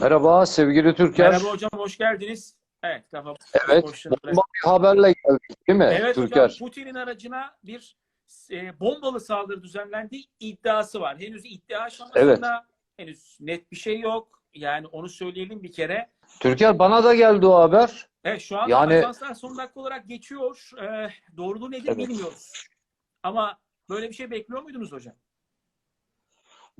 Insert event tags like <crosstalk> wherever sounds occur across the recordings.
Merhaba sevgili Türker. Merhaba hocam hoş geldiniz. Evet, kafa Evet, bomba bir haberle geldik değil mi Evet Türker? hocam Putin'in aracına bir e, bombalı saldırı düzenlendiği iddiası var. Henüz iddia aşamasında Evet. henüz net bir şey yok. Yani onu söyleyelim bir kere. Türker bana da geldi o haber. Evet şu an Yani- ajanslar son dakika olarak geçiyor. E, doğruluğu nedir Evet. bilmiyoruz. Ama böyle bir şey bekliyor muydunuz hocam?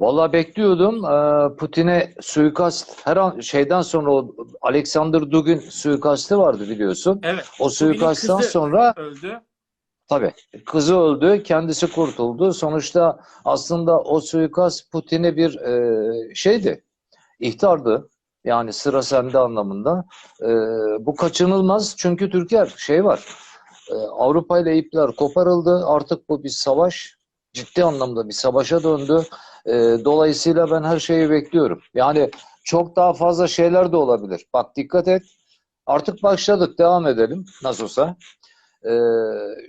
Vallahi bekliyordum. Ee, Putin'e suikast her an şeyden sonra o Alexander Dugin suikastı vardı biliyorsun. Evet. O suikasttan sonra öldü. tabii kızı öldü, kendisi kurtuldu. Sonuçta aslında o suikast Putin'e bir e, şeydi, ihtardı. Yani sıra sende anlamında. E, bu kaçınılmaz çünkü Türkiye şey var. e, Avrupa ile ipler koparıldı. Artık bu bir savaş. Ciddi anlamda bir savaşa döndü. E, dolayısıyla ben her şeyi bekliyorum. Yani çok daha fazla şeyler de olabilir. Bak dikkat et. Artık başladık. Devam edelim. Nasıl olsa. E,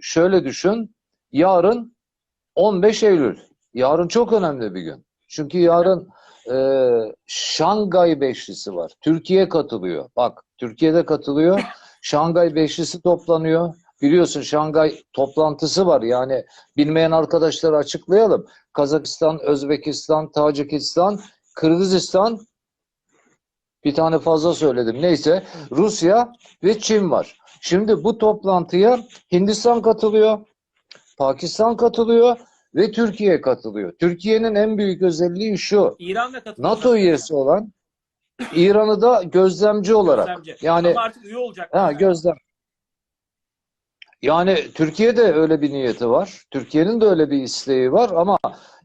şöyle düşün. Yarın 15 Eylül. Yarın çok önemli bir gün. Çünkü yarın e, Şangay Beşlisi var. Türkiye katılıyor. Bak Türkiye'de katılıyor. Şangay Beşlisi toplanıyor. Biliyorsun Şangay toplantısı var. Yani bilmeyen arkadaşlara açıklayalım. Kazakistan, Özbekistan, Tacikistan, Kırgızistan bir tane fazla söyledim. Neyse Rusya ve Çin var. Şimdi bu toplantıya Hindistan katılıyor, Pakistan katılıyor ve Türkiye katılıyor. Türkiye'nin en büyük özelliği şu. İran katılıyor. NATO üyesi olan İran'ı da gözlemci olarak. Gözlemci. Yani Ama artık üye olacak. ha, gözlem. Yani Türkiye'de öyle bir niyeti var. Türkiye'nin de öyle bir isteği var ama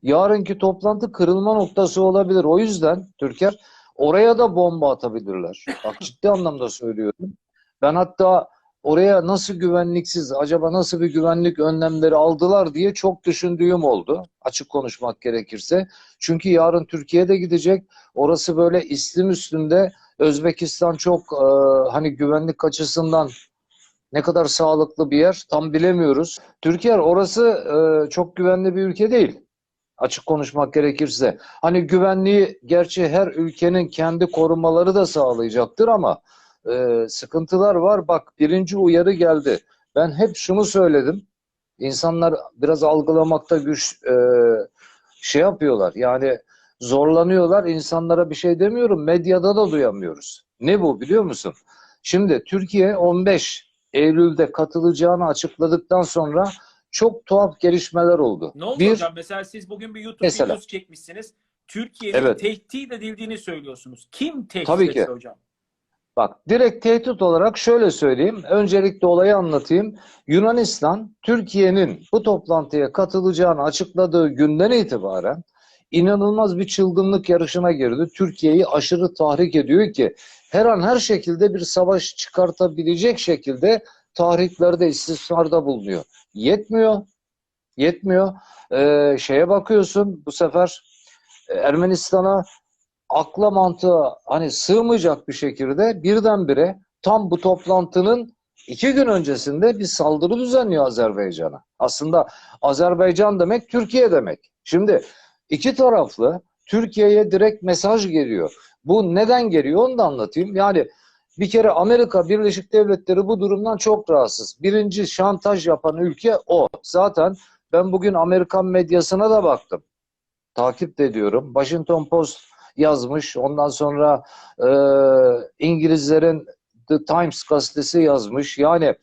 yarınki toplantı kırılma noktası olabilir. O yüzden Türker oraya da bomba atabilirler. Bak ciddi anlamda söylüyorum. Ben hatta oraya nasıl güvenliksiz, acaba nasıl bir güvenlik önlemleri aldılar diye çok düşündüğüm oldu. Açık konuşmak gerekirse. Çünkü yarın Türkiye'de gidecek. Orası böyle islim üstünde. Özbekistan çok e, hani güvenlik açısından ne kadar sağlıklı bir yer tam bilemiyoruz. Türkiye orası e, çok güvenli bir ülke değil. Açık konuşmak gerekirse. Hani güvenliği gerçi her ülkenin kendi korumaları da sağlayacaktır ama e, sıkıntılar var. Bak birinci uyarı geldi. Ben hep şunu söyledim. İnsanlar biraz algılamakta güç e, şey yapıyorlar. Yani zorlanıyorlar. İnsanlara bir şey demiyorum. Medyada da duyamıyoruz. Ne bu biliyor musun? Şimdi Türkiye 15 Eylül'de katılacağını açıkladıktan sonra çok tuhaf gelişmeler oldu. Ne oldu Bir, hocam? Mesela siz bugün bir YouTube Mesela. videosu çekmişsiniz. Türkiye'nin Evet. tehdit edildiğini söylüyorsunuz. Kim tehdit Tabii ki. hocam? Bak direkt tehdit olarak şöyle söyleyeyim. Öncelikle olayı anlatayım. Yunanistan Türkiye'nin bu toplantıya katılacağını açıkladığı günden itibaren inanılmaz bir çılgınlık yarışına girdi. Türkiye'yi aşırı tahrik ediyor ki her an her şekilde bir savaş çıkartabilecek şekilde tahriklerde istismarda bulunuyor. Yetmiyor. Yetmiyor. Ee, şeye bakıyorsun bu sefer e, Ermenistan'a akla mantığa hani sığmayacak bir şekilde birdenbire tam bu toplantının iki gün öncesinde bir saldırı düzenliyor Azerbaycan'a. Aslında Azerbaycan demek Türkiye demek. Şimdi iki taraflı Türkiye'ye direkt mesaj geliyor. Bu neden geliyor onu da anlatayım. Yani bir kere Amerika Birleşik Devletleri bu durumdan çok rahatsız. Birinci şantaj yapan ülke o. Zaten ben bugün Amerikan medyasına da baktım. Takip de ediyorum. Washington Post yazmış. Ondan sonra e, İngilizlerin The Times gazetesi yazmış. Yani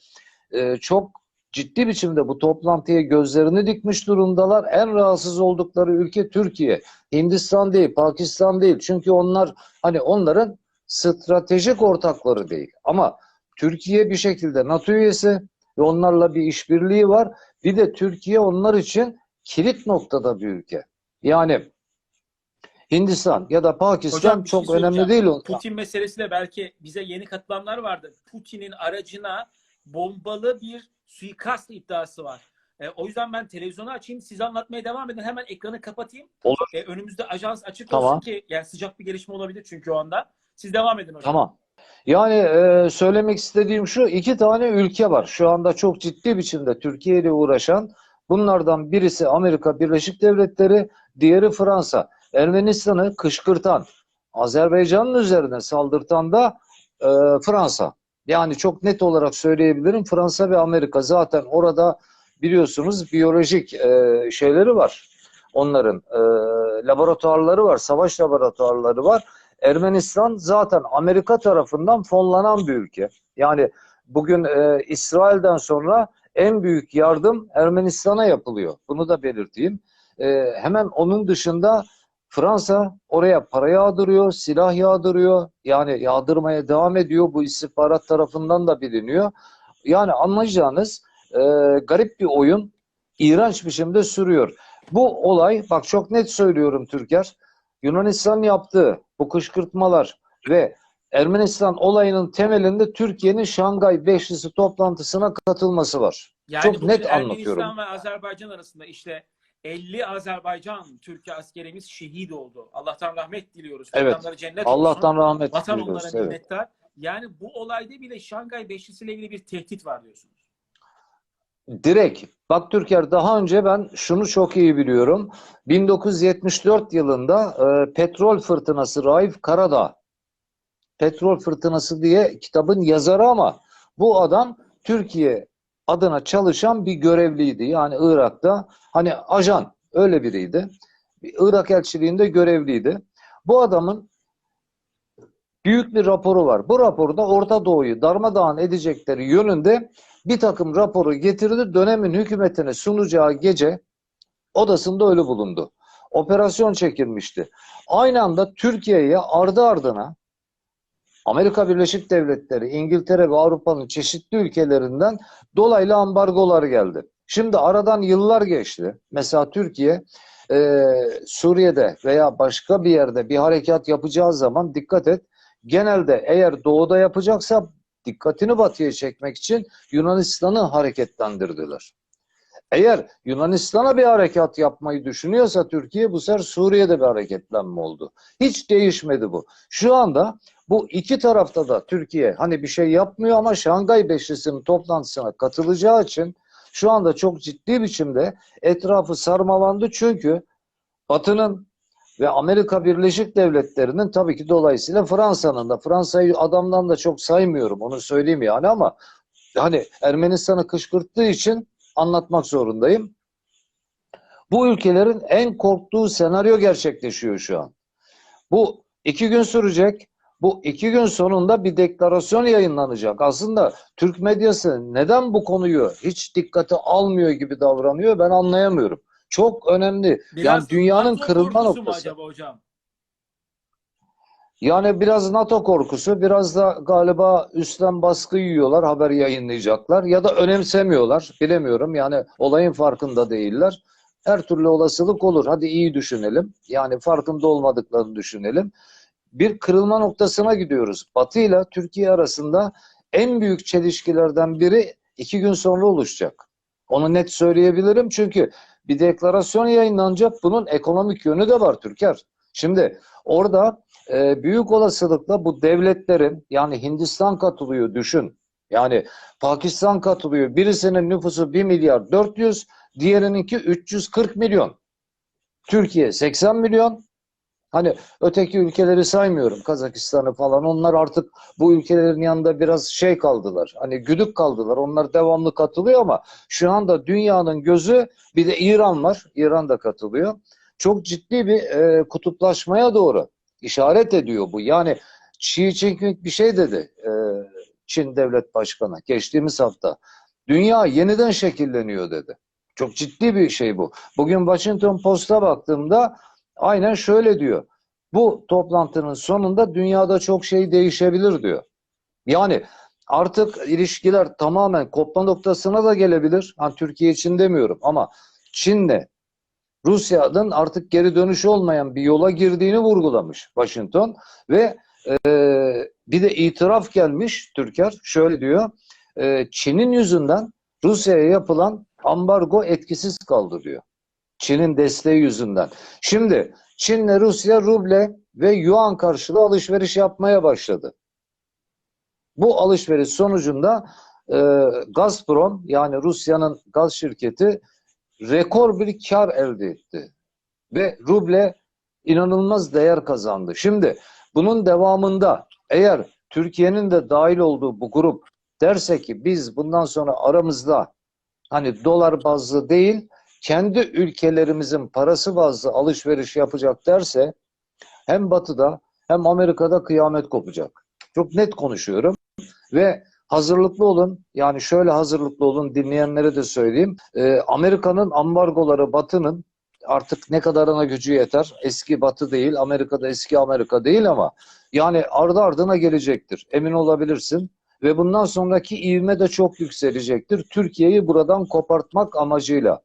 e, çok ciddi biçimde bu toplantıya gözlerini dikmiş durumdalar. En rahatsız oldukları ülke Türkiye. Hindistan değil, Pakistan değil. Çünkü onlar hani onların stratejik ortakları değil. Ama Türkiye bir şekilde NATO üyesi ve onlarla bir işbirliği var. Bir de Türkiye onlar için kilit noktada bir ülke. Yani Hindistan ya da Pakistan Hocam bir şey çok önemli değil. onlar. Putin meselesi de belki bize yeni katılanlar vardı. Putin'in aracına bombalı bir suikast iddiası var. E, o yüzden ben televizyonu açayım, siz anlatmaya devam edin. Hemen ekranı kapatayım. Olur. E, önümüzde ajans açık Tamam. olsun ki yani sıcak bir gelişme olabilir çünkü o anda. Siz devam edin hocam. Tamam. Yani e, söylemek istediğim şu iki tane ülke var. Şu anda çok ciddi biçimde Türkiye ile uğraşan. Bunlardan birisi Amerika Birleşik Devletleri, diğeri Fransa. Ermenistan'ı kışkırtan, Azerbaycan'ın üzerine saldırtan da e, Fransa. Yani çok net olarak söyleyebilirim Fransa ve Amerika zaten orada biliyorsunuz biyolojik e, şeyleri var. Onların e, laboratuvarları var, savaş laboratuvarları var. Ermenistan zaten Amerika tarafından fonlanan bir ülke. Yani bugün e, İsrail'den sonra en büyük yardım Ermenistan'a yapılıyor. Bunu da belirteyim. E, hemen onun dışında Fransa oraya para yağdırıyor, silah yağdırıyor. Yani yağdırmaya devam ediyor. Bu istihbarat tarafından da biliniyor. Yani anlayacağınız e, garip bir oyun iğrenç biçimde sürüyor. Bu olay bak çok net söylüyorum Türker. Yunanistan yaptığı bu kışkırtmalar ve Ermenistan olayının temelinde Türkiye'nin Şangay Beşlisi toplantısına katılması var. Yani Çok net Ermenistan anlatıyorum. ve Azerbaycan arasında işte 50 Azerbaycan Türkiye askerimiz şehit oldu. Allah'tan rahmet diliyoruz. Evet. Mekanları cennet Allah'tan olsun. rahmet Vatan diliyoruz. onlara Evet. minnettar. Yani bu olayda bile Şangay Beşlisi'yle ilgili bir tehdit var diyorsunuz. Direkt. Bak Türker daha önce ben şunu çok iyi biliyorum. 1974 yılında e, petrol fırtınası Raif Karadağ Petrol Fırtınası diye kitabın yazarı ama bu adam Türkiye adına çalışan bir görevliydi. Yani Irak'ta hani ajan öyle biriydi. Irak elçiliğinde görevliydi. Bu adamın büyük bir raporu var. Bu raporda Orta Doğu'yu darmadağın edecekleri yönünde bir takım raporu getirdi. Dönemin hükümetine sunacağı gece odasında ölü bulundu. Operasyon çekilmişti. Aynı anda Türkiye'ye ardı ardına Amerika Birleşik Devletleri, İngiltere ve Avrupa'nın çeşitli ülkelerinden dolaylı ambargolar geldi. Şimdi aradan yıllar geçti. Mesela Türkiye e, Suriye'de veya başka bir yerde bir harekat yapacağı zaman dikkat et. Genelde eğer doğuda yapacaksa dikkatini batıya çekmek için Yunanistan'ı hareketlendirdiler. Eğer Yunanistan'a bir harekat yapmayı düşünüyorsa Türkiye bu sefer Suriye'de bir hareketlenme oldu. Hiç değişmedi bu. Şu anda bu iki tarafta da Türkiye hani bir şey yapmıyor ama Şangay Beşlisi'nin toplantısına katılacağı için şu anda çok ciddi biçimde etrafı sarmalandı çünkü Batı'nın ve Amerika Birleşik Devletleri'nin tabii ki dolayısıyla Fransa'nın da Fransa'yı adamdan da çok saymıyorum onu söyleyeyim yani ama hani Ermenistan'ı kışkırttığı için anlatmak zorundayım. Bu ülkelerin en korktuğu senaryo gerçekleşiyor şu an. Bu iki gün sürecek. Bu iki gün sonunda bir deklarasyon yayınlanacak. Aslında Türk medyası neden bu konuyu hiç dikkate almıyor gibi davranıyor ben anlayamıyorum. Çok önemli. yani dünyanın kırılma noktası. acaba hocam? Yani biraz NATO korkusu, biraz da galiba üstten baskı yiyorlar, haber yayınlayacaklar ya da önemsemiyorlar. Bilemiyorum. Yani olayın farkında değiller. Her türlü olasılık olur. Hadi iyi düşünelim. Yani farkında olmadıklarını düşünelim. Bir kırılma noktasına gidiyoruz. Batı ile Türkiye arasında en büyük çelişkilerden biri iki gün sonra oluşacak. Onu net söyleyebilirim çünkü bir deklarasyon yayınlanacak. Bunun ekonomik yönü de var Türker. Şimdi orada e, büyük olasılıkla bu devletlerin yani Hindistan katılıyor düşün. Yani Pakistan katılıyor. Birisinin nüfusu 1 milyar 400, diğerininki 340 milyon. Türkiye 80 milyon. Hani öteki ülkeleri saymıyorum. Kazakistan'ı falan. Onlar artık bu ülkelerin yanında biraz şey kaldılar. Hani güdük kaldılar. Onlar devamlı katılıyor ama şu anda dünyanın gözü bir de İran var. İran da katılıyor. Çok ciddi bir e, kutuplaşmaya doğru işaret ediyor bu. Yani Xi Jinping bir şey dedi e, Çin Devlet Başkanı geçtiğimiz hafta. Dünya yeniden şekilleniyor dedi. Çok ciddi bir şey bu. Bugün Washington Post'a baktığımda aynen şöyle diyor. Bu toplantının sonunda dünyada çok şey değişebilir diyor. Yani artık ilişkiler tamamen kopma noktasına da gelebilir. Hani Türkiye için demiyorum ama Çin'le Rusya'nın artık geri dönüş olmayan bir yola girdiğini vurgulamış Washington ve e, bir de itiraf gelmiş Türker şöyle diyor e, Çin'in yüzünden Rusya'ya yapılan ambargo etkisiz kaldı diyor. Çin'in desteği yüzünden. Şimdi Çin'le Rusya ruble ve yuan karşılığı alışveriş yapmaya başladı. Bu alışveriş sonucunda e, Gazprom yani Rusya'nın gaz şirketi rekor bir kar elde etti. Ve ruble inanılmaz değer kazandı. Şimdi Bunun devamında eğer Türkiye'nin de dahil olduğu bu grup derse ki biz bundan sonra aramızda hani dolar bazlı değil kendi ülkelerimizin parası bazlı alışveriş yapacak derse hem Batı'da hem Amerika'da kıyamet kopacak. Çok net konuşuyorum ve hazırlıklı olun. Yani şöyle hazırlıklı olun dinleyenlere de söyleyeyim. Ee, Amerika'nın ambargoları Batı'nın artık ne kadarına gücü yeter. Eski Batı değil, Amerika'da eski Amerika değil ama yani ardı ardına gelecektir. Emin olabilirsin. Ve bundan sonraki ivme de çok yükselecektir. Türkiye'yi buradan kopartmak amacıyla.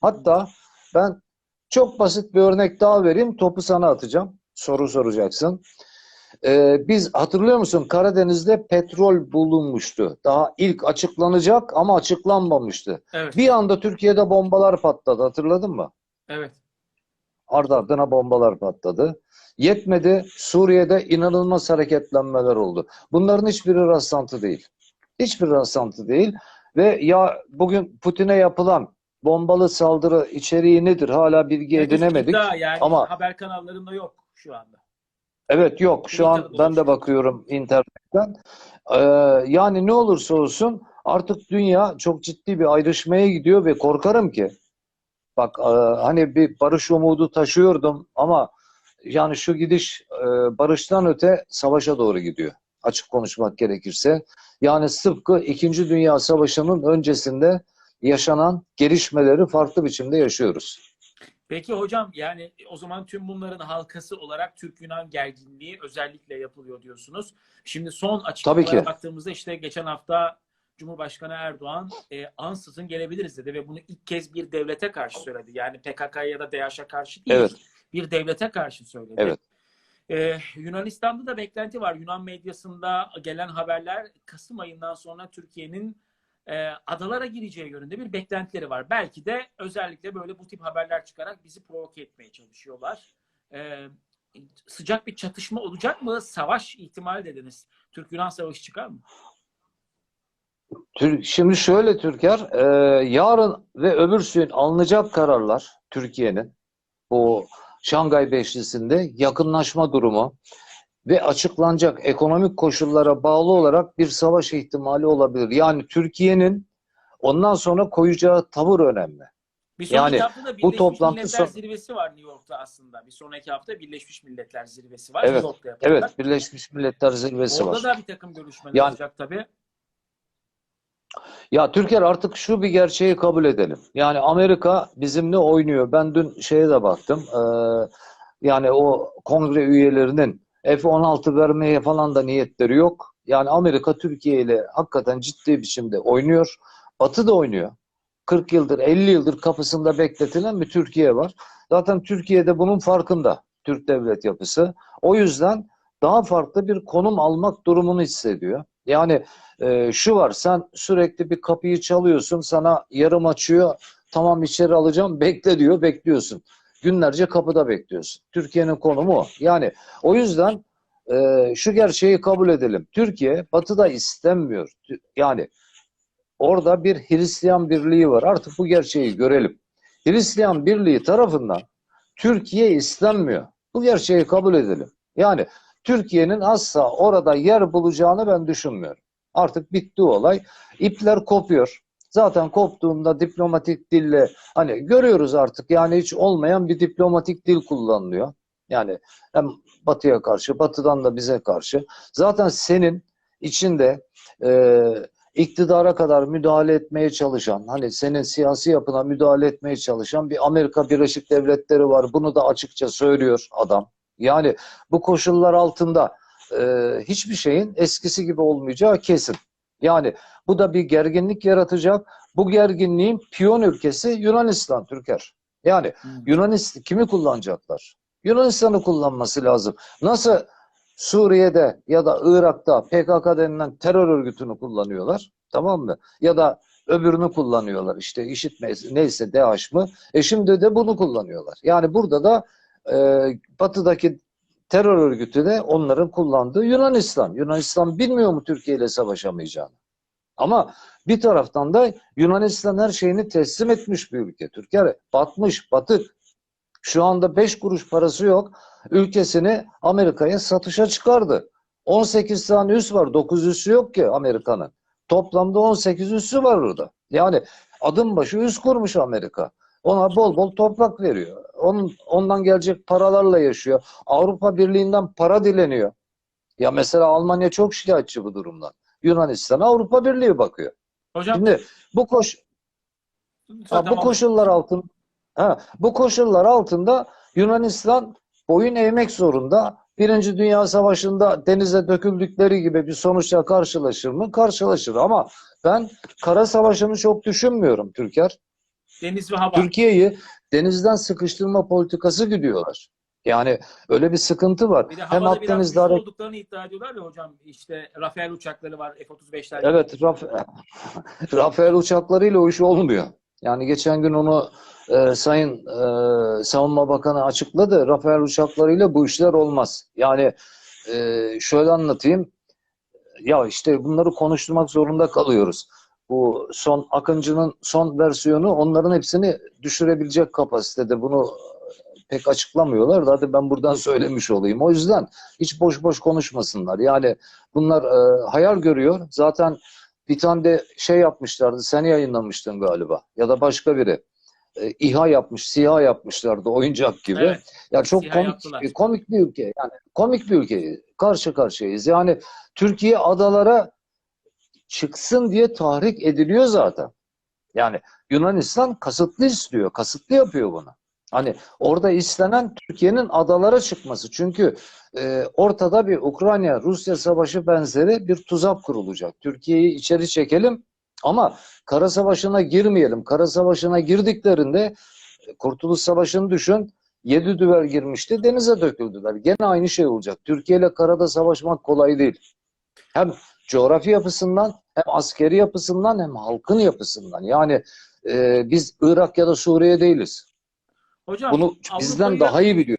Hatta ben çok basit bir örnek daha vereyim. Topu sana atacağım. Soru soracaksın. Ee, biz hatırlıyor musun Karadeniz'de petrol bulunmuştu. Daha ilk açıklanacak ama açıklanmamıştı. Evet. Bir anda Türkiye'de bombalar patladı. Hatırladın mı? Evet. Ardı ardına bombalar patladı. Yetmedi. Suriye'de inanılmaz hareketlenmeler oldu. Bunların hiçbiri rastlantı değil. Hiçbir rastlantı değil. Ve ya bugün Putin'e yapılan bombalı saldırı içeriği nedir? Hala bilgi Yani edinemedik. yani Ama- haber kanallarında yok şu anda. Evet yok. Şu an ben de bakıyorum internetten. Ee, yani ne olursa olsun artık dünya çok ciddi bir ayrışmaya gidiyor ve korkarım ki bak e, hani bir barış umudu taşıyordum ama yani şu gidiş e, barıştan öte savaşa doğru gidiyor. Açık konuşmak gerekirse. Yani tıpkı İkinci Dünya Savaşı'nın öncesinde yaşanan gelişmeleri farklı biçimde yaşıyoruz. Peki hocam yani o zaman tüm bunların halkası olarak Türk-Yunan gerginliği özellikle yapılıyor diyorsunuz. Şimdi son açıklamalara baktığımızda işte geçen hafta Cumhurbaşkanı Erdoğan e, ansızın gelebiliriz dedi ve bunu ilk kez bir devlete karşı söyledi. Yani PKK'ya ya da DAEŞ'e karşı değil. Evet. Bir devlete karşı söyledi. Evet. Ee, Yunanistan'da da beklenti var. Yunan medyasında gelen haberler Kasım ayından sonra Türkiye'nin e, adalara gireceği yönünde bir beklentileri var. Belki de özellikle böyle bu tip haberler çıkarak bizi provoke etmeye çalışıyorlar. Ee, sıcak bir çatışma olacak mı? Savaş ihtimali dediniz. Türk-Yunan savaşı çıkar mı? Şimdi şöyle Türker, e, yarın ve öbürsü gün alınacak kararlar Türkiye'nin bu Şangay Beşlisi'nde yakınlaşma durumu ve açıklanacak ekonomik koşullara bağlı olarak bir savaş ihtimali olabilir. Yani Türkiye'nin ondan sonra koyacağı tavır önemli. Bir sonraki Yani hafta da bu Birleşmiş toplantı Milletler son- Zirvesi var New York'ta aslında. Bir sonraki hafta Birleşmiş Milletler Zirvesi var. Evet, New York'ta yapılacak. Evet, Birleşmiş Milletler Zirvesi Orada var. da bir takım görüşmeler Yani- olacak tabii. Ya Türker artık şu bir gerçeği kabul edelim. Yani Amerika bizimle oynuyor. Ben dün şeye de baktım. Ee, yani o kongre üyelerinin F-16 vermeye falan da niyetleri yok. Yani Amerika Türkiye ile hakikaten ciddi biçimde oynuyor. Batı da oynuyor. 40 yıldır, 50 yıldır kapısında bekletilen bir Türkiye var. Zaten Türkiye'de bunun farkında. Türk devlet yapısı. O yüzden daha farklı bir konum almak durumunu hissediyor. Yani e, şu var sen sürekli bir kapıyı çalıyorsun sana yarım açıyor tamam içeri alacağım bekle diyor bekliyorsun. Günlerce kapıda bekliyorsun. Türkiye'nin konumu o. Yani o yüzden e, şu gerçeği kabul edelim. Türkiye batıda istemiyor. Tü- Yani orada bir Hristiyan birliği var. Artık bu gerçeği görelim. Hristiyan birliği tarafından Türkiye istenmiyor. Bu gerçeği kabul edelim. Yani Türkiye'nin asla orada yer bulacağını ben düşünmüyorum. Artık bitti olay. İpler kopuyor. Zaten koptuğunda diplomatik dille hani görüyoruz artık yani hiç olmayan bir diplomatik dil kullanılıyor. Yani hem batıya karşı, batıdan da bize karşı. Zaten senin içinde e, iktidara kadar müdahale etmeye çalışan, hani senin siyasi yapına müdahale etmeye çalışan bir Amerika Birleşik Devletleri var. Bunu da açıkça söylüyor adam. Yani bu koşullar altında e, hiçbir şeyin eskisi gibi olmayacağı kesin. Yani bu da bir gerginlik yaratacak. Bu gerginliğin piyon ülkesi Yunanistan, Türker. Yani Yunanistan kimi kullanacaklar? Yunanistan'ı kullanması lazım. Nasıl Suriye'de ya da Irak'ta PKK denilen terör örgütünü kullanıyorlar. Tamam mı? Ya da öbürünü kullanıyorlar. İşte IŞİD neyse DAEŞ mı? E şimdi de bunu kullanıyorlar. Yani burada da e, batıdaki terör örgütü de onların kullandığı Yunanistan. Yunanistan bilmiyor mu Türkiye ile savaşamayacağını? Ama bir taraftan da Yunanistan her şeyini teslim etmiş bir ülke. Türkiye batmış, batık. Şu anda 5 kuruş parası yok. Ülkesini Amerika'ya satışa çıkardı. 18 tane üs var. 9 üssü yok ki Amerika'nın. Toplamda 18 üssü var orada. Yani adım başı üs kurmuş Amerika. Ona bol bol toprak veriyor. Onun, ondan gelecek paralarla yaşıyor. Avrupa Birliği'nden para dileniyor. Ya mesela Almanya çok şikayetçi bu durumdan. Yunanistan Avrupa Birliği bakıyor. Hocam Şimdi bu koş Ha, bu koşullar altın ha, bu koşullar altında Yunanistan boyun eğmek zorunda. Birinci Dünya Savaşı'nda denize döküldükleri gibi bir sonuçla karşılaşır mı? Karşılaşır ama ben kara savaşını çok düşünmüyorum Türker. Deniz ve hava. Türkiye'yi denizden sıkıştırma politikası gidiyorlar. Yani öyle bir sıkıntı var. Bir de Hem Akdeniz'de hareket olduklarını iddia ediyorlar ya hocam. İşte Rafael uçakları var, F-35'ler. Evet, Raf <laughs> Rafael uçaklarıyla o iş olmuyor. Yani geçen gün onu e, Sayın e, Savunma Bakanı açıkladı. Rafael uçaklarıyla bu işler olmaz. Yani e, şöyle anlatayım. Ya işte bunları konuşturmak zorunda kalıyoruz. Bu son Akıncı'nın son versiyonu onların hepsini düşürebilecek kapasitede. Bunu pek açıklamıyorlar da hadi ben buradan <laughs> söylemiş olayım. O yüzden hiç boş boş konuşmasınlar. Yani bunlar e, hayal görüyor. Zaten bir tane de şey yapmışlardı. Sen yayınlamıştın galiba. Ya da başka biri. E, İHA yapmış, SİHA yapmışlardı oyuncak gibi. Evet. Ya çok SİHA komik, yaptılar. komik bir ülke. Yani komik bir ülke. Karşı karşıyayız. Yani Türkiye adalara çıksın diye tahrik ediliyor zaten. Yani Yunanistan kasıtlı istiyor. Kasıtlı yapıyor bunu. Hani orada istenen Türkiye'nin adalara çıkması. Çünkü e, ortada bir Ukrayna-Rusya savaşı benzeri bir tuzak kurulacak. Türkiye'yi içeri çekelim ama kara savaşına girmeyelim. Kara savaşına girdiklerinde e, Kurtuluş Savaşı'nı düşün. Yedi düvel girmişti, denize döküldüler. Gene aynı şey olacak. Türkiye ile karada savaşmak kolay değil. Hem coğrafi yapısından, hem askeri yapısından, hem halkın yapısından. Yani e, biz Irak ya da Suriye değiliz. Hocam Bunu bizden daha iyi biliyor.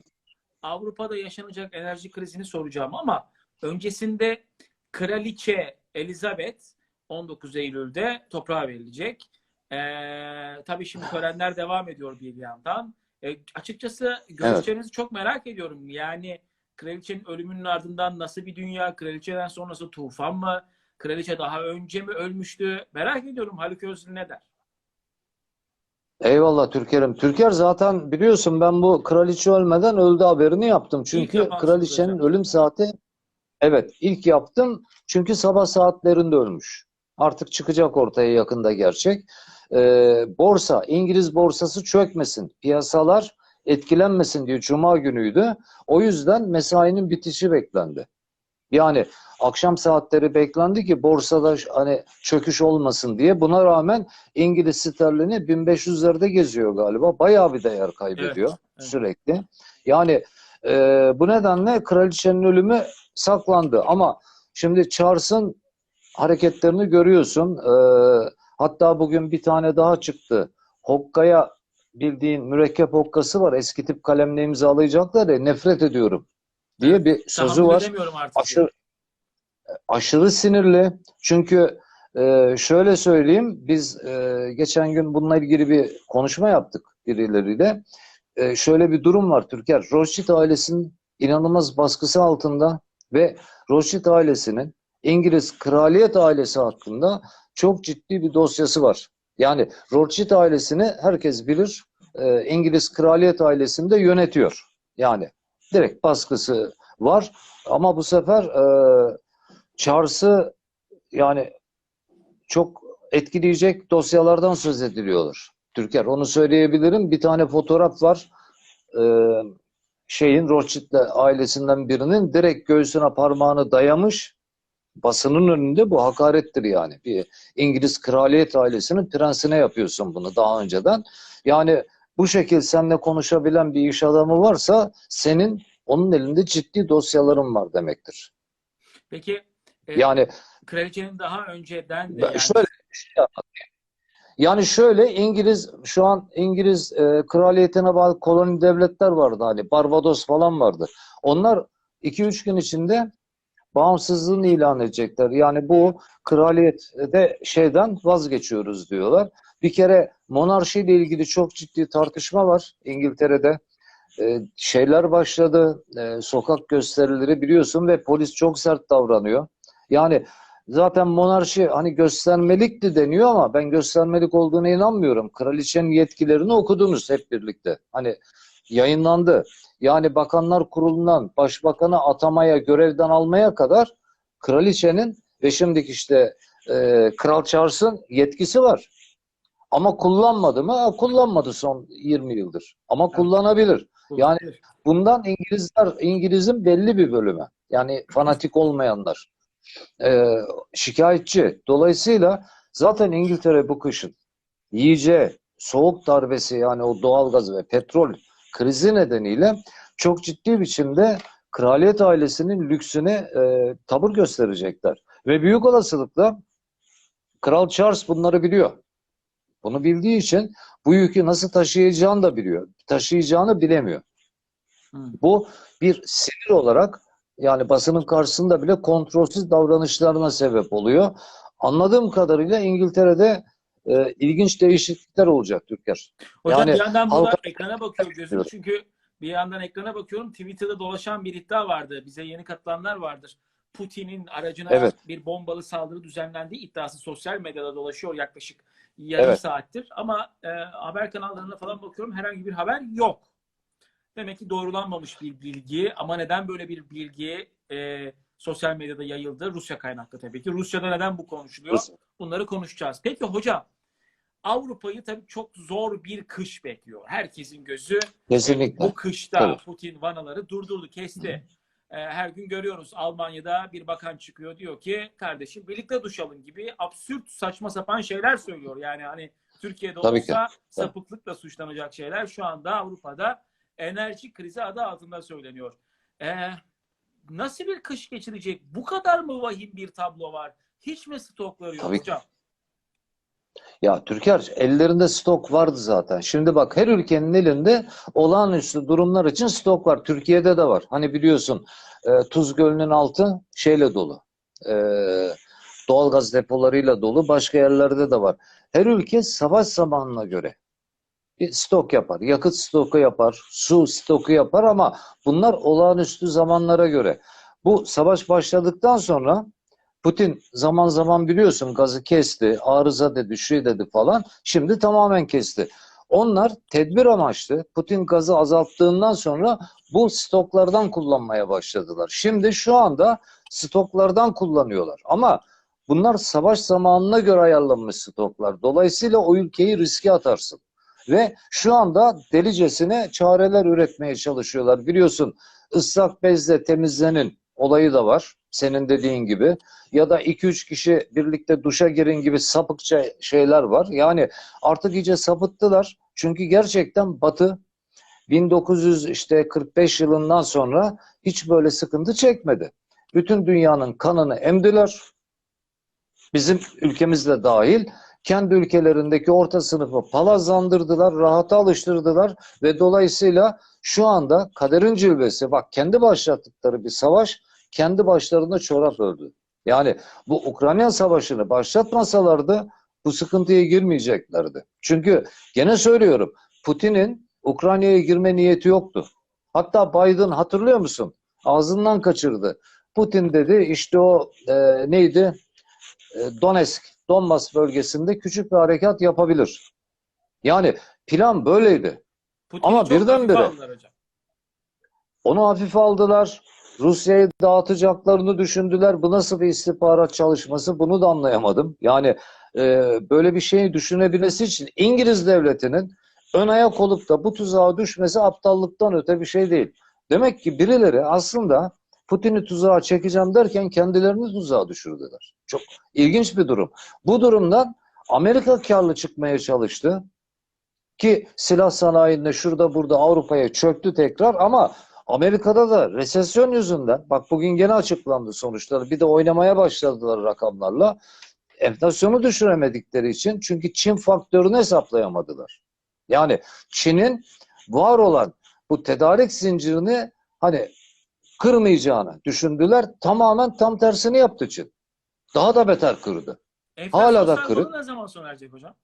Avrupa'da yaşanacak enerji krizini soracağım ama öncesinde Kraliçe Elizabeth 19 Eylül'de toprağa verilecek. Ee, tabii şimdi törenler devam ediyor bir yandan. Ee, açıkçası görüşlerinizi çok merak ediyorum. Yani kraliçenin ölümünün ardından nasıl bir dünya, kraliçeden sonrası tufan mı, kraliçe daha önce mi ölmüştü? Merak ediyorum Haluk Özlü ne der? Eyvallah Türker'im. Türker zaten biliyorsun ben bu kraliçe ölmeden öldü haberini yaptım. Çünkü kraliçenin hocam. ölüm saati evet ilk yaptım. Çünkü sabah saatlerinde ölmüş. Artık çıkacak ortaya yakında gerçek. Ee, borsa, İngiliz borsası çökmesin. Piyasalar etkilenmesin diye Cuma günüydü. O yüzden mesainin bitişi beklendi. Yani akşam saatleri beklendi ki borsada hani çöküş olmasın diye. Buna rağmen İngiliz sterlini 1500'lerde geziyor galiba. Bayağı bir değer kaybediyor Evet, evet. sürekli. Yani e, bu nedenle kraliçenin ölümü saklandı. Ama şimdi Charles'ın hareketlerini görüyorsun. E, hatta bugün bir tane daha çıktı. Hokka'ya bildiğin mürekkep hokkası var. Eski tip kalemle imzalayacaklar ya nefret ediyorum diye bir sözü Tahammül var artık. aşırı aşırı sinirli. Çünkü e, şöyle söyleyeyim, biz e, geçen gün bununla ilgili bir konuşma yaptık birileriyle. E, şöyle bir durum var Türker. Rothschild ailesinin inanılmaz baskısı altında ve Rothschild ailesinin İngiliz kraliyet ailesi hakkında çok ciddi bir dosyası var. Yani Rothschild ailesini herkes bilir. E, İngiliz kraliyet ailesini de yönetiyor. Yani direkt baskısı var. Ama bu sefer e, Charles'ı yani çok etkileyecek dosyalardan söz ediliyorlar. Türker onu söyleyebilirim. Bir tane fotoğraf var. Ee, şeyin Rothschild ailesinden birinin direkt göğsüne parmağını dayamış. Basının önünde bu hakarettir yani. Bir İngiliz kraliyet ailesinin prensine yapıyorsun bunu daha önceden. Yani bu şekilde seninle konuşabilen bir iş adamı varsa senin onun elinde ciddi dosyaların var demektir. Peki Yani kraliçenin daha önceden de yani şöyle şey. Yani şöyle İngiliz şu an İngiliz e, kraliyetine bağlı koloni devletler vardı hani Barbados falan vardı. Onlar 2-3 gün içinde bağımsızlığını ilan edecekler. Yani bu kraliyette şeyden vazgeçiyoruz diyorlar. Bir kere monarşiyle ilgili çok ciddi tartışma var İngiltere'de. e, şeyler başladı. E, sokak gösterileri biliyorsun ve polis çok sert davranıyor. Yani zaten monarşi hani göstermelikti deniyor ama ben göstermelik olduğuna inanmıyorum. Kraliçenin yetkilerini okudunuz hep birlikte. Hani yayınlandı. Yani bakanlar kurulundan başbakanı atamaya, görevden almaya kadar kraliçenin ve şimdiki işte e, Kral Charles'ın yetkisi var. Ama kullanmadı mı? Ha, kullanmadı son 20 yıldır. Ama kullanabilir. Yani bundan İngilizler, İngiliz'in belli bir bölümü. Yani fanatik olmayanlar. E, şikayetçi. Dolayısıyla zaten İngiltere bu kışın yiyeceği soğuk darbesi yani o doğalgaz ve petrol krizi nedeniyle çok ciddi biçimde kraliyet ailesinin lüksüne e, tavır gösterecekler. Ve büyük olasılıkla Kral Charles bunları biliyor. Bunu bildiği için bu yükü nasıl taşıyacağını da biliyor. Taşıyacağını bilemiyor. Hı. Bu bir sinir olarak yani basının karşısında bile kontrolsüz davranışlarına sebep oluyor. Anladığım kadarıyla İngiltere'de e, ilginç değişiklikler olacak Türker. Hocam Yani bir yandan halka- ekrana bakıyor gözüm çünkü bir yandan ekrana bakıyorum Twitter'da dolaşan bir iddia vardı. Bize yeni katılanlar vardır. Putin'in aracına Evet. bir bombalı saldırı düzenlendiği iddiası sosyal medyada dolaşıyor yaklaşık yarım Evet. saattir. Ama e, haber kanallarına falan bakıyorum herhangi bir haber yok. Demek ki doğrulanmamış bir bilgi ama neden böyle bir bilgi e, sosyal medyada yayıldı? Rusya kaynaklı tabii ki. Rusya'da neden bu konuşuluyor? Bunları konuşacağız. Peki hocam Avrupa'yı tabii çok zor bir kış bekliyor. Herkesin gözü Kesinlikle. bu kışta Tabii. Putin vanaları durdurdu, kesti. Ee, Her gün görüyoruz Almanya'da bir bakan çıkıyor diyor ki kardeşim birlikte duş alın gibi absürt saçma sapan şeyler söylüyor. Yani hani Türkiye'de Tabii ki. sapıklıkla suçlanacak şeyler şu anda Avrupa'da enerji krizi adı altında söyleniyor. Ee, nasıl bir kış geçirecek? Bu kadar mı vahim bir tablo var? Hiç mi stokları yok Tabii ki. hocam? Ya Türker ellerinde stok vardı zaten. Şimdi bak her ülkenin elinde olağanüstü durumlar için stok var. Türkiye'de de var. Hani biliyorsun e, Tuz Gölü'nün altı şeyle dolu. E, doğalgaz depolarıyla dolu. Başka yerlerde de var. Her ülke savaş zamanına göre stok yapar. Yakıt stoku yapar. Su stoku yapar ama bunlar olağanüstü zamanlara göre. Bu savaş başladıktan sonra Putin zaman zaman biliyorsun gazı kesti, arıza dedi, şu dedi falan. Şimdi tamamen kesti. Onlar tedbir amaçlı Putin gazı azalttığından sonra bu stoklardan kullanmaya başladılar. Şimdi şu anda stoklardan kullanıyorlar. Ama bunlar savaş zamanına göre ayarlanmış stoklar. Dolayısıyla o ülkeyi riske atarsın. Ve şu anda delicesine çareler üretmeye çalışıyorlar. Biliyorsun ıslak bezle temizlenin olayı da var. Senin dediğin gibi ya da 2-3 kişi birlikte duşa girin gibi sapıkça şeyler var. Yani artık iyice sapıttılar. Çünkü gerçekten Batı 1900 işte 45 yılından sonra hiç böyle sıkıntı çekmedi. Bütün dünyanın kanını emdiler. Bizim ülkemiz de dahil kendi ülkelerindeki orta sınıfı palazlandırdılar, rahata alıştırdılar ve dolayısıyla şu anda kaderin cilvesi bak kendi başlattıkları bir savaş kendi başlarına çorap ördü. Yani bu Ukrayna savaşını başlatmasalardı bu sıkıntıya girmeyeceklerdi. Çünkü gene söylüyorum Putin'in Ukrayna'ya girme niyeti yoktu. Hatta Biden hatırlıyor musun? Ağzından kaçırdı. Putin dedi işte o e, neydi? E, Donetsk, Donbas bölgesinde küçük bir harekat yapabilir. Yani plan böyleydi. Putin'i Ama birdenbire-. Onu hafife aldılar. Rusya'yı dağıtacaklarını düşündüler. Bu nasıl bir istihbarat çalışması bunu da anlayamadım. Yani e, böyle bir şeyi düşünebilmesi için İngiliz devletinin ön ayak olup da bu tuzağa düşmesi aptallıktan öte bir şey değil. Demek ki birileri aslında Putin'i tuzağa çekeceğim derken kendilerini tuzağa düşürdüler. Çok ilginç bir durum. Bu durumdan Amerika karlı çıkmaya çalıştı. Ki silah sanayinde şurada burada Avrupa'ya çöktü tekrar ama Amerika'da da resesyon yüzünden bak bugün gene açıklandı sonuçları. Bir de oynamaya başladılar rakamlarla. Enflasyonu düşüremedikleri için çünkü Çin faktörünü hesaplayamadılar. Yani Çin'in var olan bu tedarik zincirini hani kırmayacağını düşündüler. Tamamen tam tersini yaptı Çin. Daha da beter kırdı. Enflasyon Hala da kırık. ne zaman sona erecek hocam?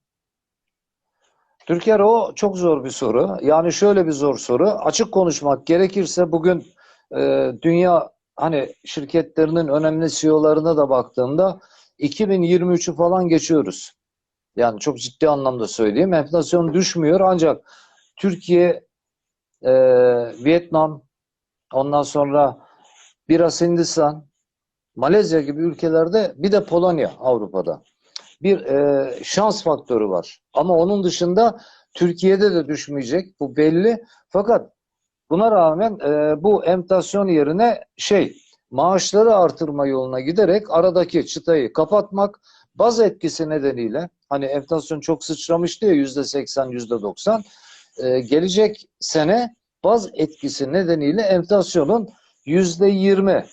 Türker o çok zor bir soru. Yani şöyle bir zor soru. Açık konuşmak gerekirse bugün e, dünya hani şirketlerinin önemli CEO'larına da baktığında 2023'ü falan geçiyoruz. Yani çok ciddi anlamda söyleyeyim. Enflasyon düşmüyor ancak Türkiye, e, Vietnam, ondan sonra biraz Hindistan, Malezya gibi ülkelerde bir de Polonya Avrupa'da bir e, şans faktörü var. Ama onun dışında Türkiye'de de düşmeyecek. Bu belli. Fakat buna rağmen e, bu enflasyon yerine şey maaşları artırma yoluna giderek aradaki çıtayı kapatmak baz etkisi nedeniyle hani enflasyon çok sıçramıştı ya yüzde seksen yüzde doksan e, gelecek sene baz etkisi nedeniyle enflasyonun yüzde yirmi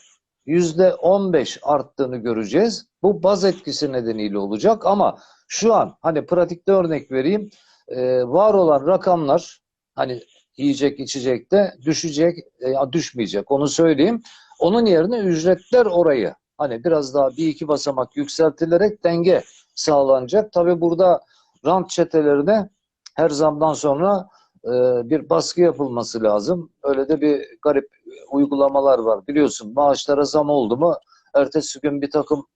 yüzde on beş arttığını göreceğiz. Bu baz etkisi nedeniyle olacak ama şu an hani pratikte örnek vereyim e, var olan rakamlar hani yiyecek içecekte düşecek e, düşmeyecek onu söyleyeyim. Onun yerine ücretler orayı hani biraz daha bir iki basamak yükseltilerek denge sağlanacak. Tabi burada rant çetelerine her zamdan sonra bir baskı yapılması lazım. Öyle de bir garip uygulamalar var. Biliyorsun maaşlara zam oldu mu ertesi gün bir takım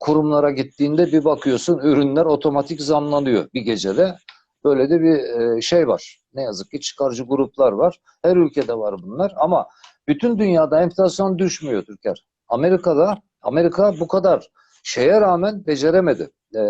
kurumlara gittiğinde bir bakıyorsun ürünler otomatik zamlanıyor bir gecede. Böyle de bir e, şey var. Ne yazık ki çıkarcı gruplar var. Her ülkede var bunlar ama bütün dünyada enflasyon düşmüyor Türker. Amerika'da Amerika bu kadar şeye rağmen beceremedi. Ee,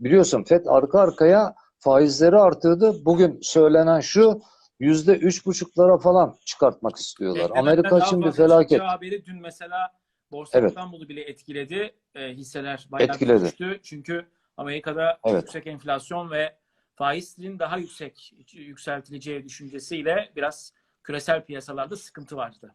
biliyorsun FED arka arkaya faizleri artırdı. Bugün söylenen şu yüzde üç buçuklara falan çıkartmak istiyorlar. Beklenenden Amerika için bir felaket. haberi dün mesela Borsa Evet. İstanbul'u bile etkiledi. E, hisseler bayağı Etkiledi. düştü. Çünkü Amerika'da Evet. yüksek enflasyon ve faizlerin daha yüksek yükseltileceği düşüncesiyle biraz küresel piyasalarda sıkıntı vardı.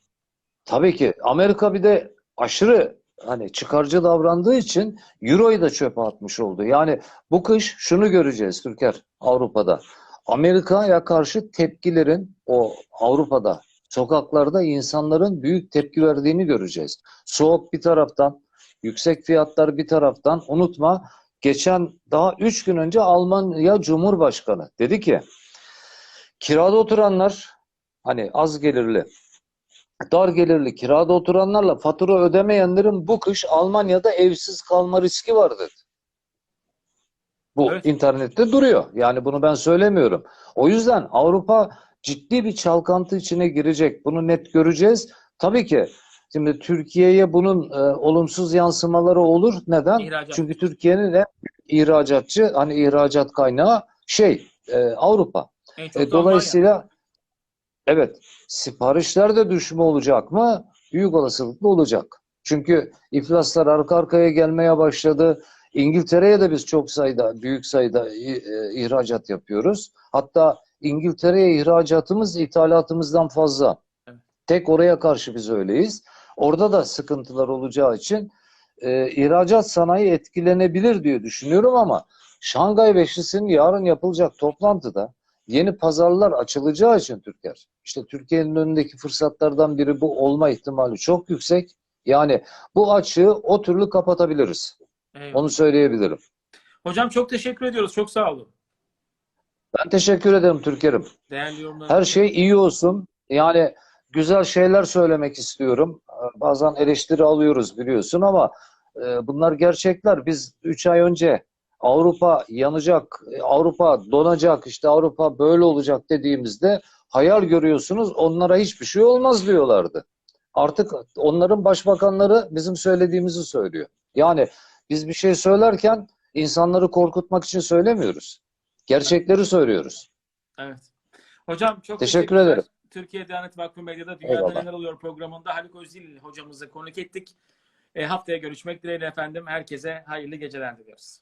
Tabii ki Amerika bir de aşırı hani çıkarcı davrandığı için Euro'yu da çöpe atmış oldu. Yani bu kış şunu göreceğiz Türker Avrupa'da. Amerika'ya karşı tepkilerin o Avrupa'da sokaklarda insanların büyük tepki verdiğini göreceğiz. Soğuk bir taraftan, yüksek fiyatlar bir taraftan. Unutma geçen daha 3 gün önce Almanya Cumhurbaşkanı dedi ki kirada oturanlar hani az gelirli dar gelirli kirada oturanlarla fatura ödemeyenlerin bu kış Almanya'da evsiz kalma riski var dedi. Bu Evet. internette duruyor. Yani bunu ben söylemiyorum. O yüzden Avrupa ciddi bir çalkantı içine girecek. Bunu net göreceğiz. Tabii ki şimdi Türkiye'ye bunun e, olumsuz yansımaları olur. Neden? İhracat. Çünkü Türkiye'nin en ihracatçı hani ihracat kaynağı şey e, Avrupa. E, da Almanya. Evet siparişlerde düşme olacak mı? Büyük olasılıkla olacak. Çünkü iflaslar arka arkaya gelmeye başladı. İngiltere'ye de biz çok sayıda, büyük sayıda e, ihracat yapıyoruz. Hatta İngiltere'ye ihracatımız ithalatımızdan fazla. Evet. Tek oraya karşı biz öyleyiz. Orada da sıkıntılar olacağı için e, ihracat sanayi etkilenebilir diye düşünüyorum ama Şangay Beşlisi'nin yarın yapılacak toplantıda yeni pazarlar açılacağı için Türker. İşte Türkiye'nin önündeki fırsatlardan biri bu olma ihtimali çok yüksek. Yani bu açığı o türlü kapatabiliriz. Eyvallah. Onu söyleyebilirim. Hocam çok teşekkür ediyoruz. Çok sağ olun. Ben teşekkür ederim Türker'im. Değerli. Her şey iyi olsun. Yani güzel şeyler söylemek istiyorum. Bazen eleştiri alıyoruz biliyorsun ama e, bunlar gerçekler. Biz 3 ay önce Avrupa yanacak, e, Avrupa donacak, işte Avrupa böyle olacak dediğimizde hayal görüyorsunuz onlara hiçbir şey olmaz diyorlardı. Artık onların başbakanları bizim söylediğimizi söylüyor. Yani biz bir şey söylerken insanları korkutmak için söylemiyoruz. Gerçekleri söylüyoruz. Evet. Hocam çok Teşekkür ederim. Türkiye Diyanet Vakfı Medya'da Dünyada Eyvallah. Neler Oluyor programında Haluk Özdil hocamızı konuk ettik. E, haftaya görüşmek dileğiyle efendim. Herkese hayırlı geceler diliyoruz.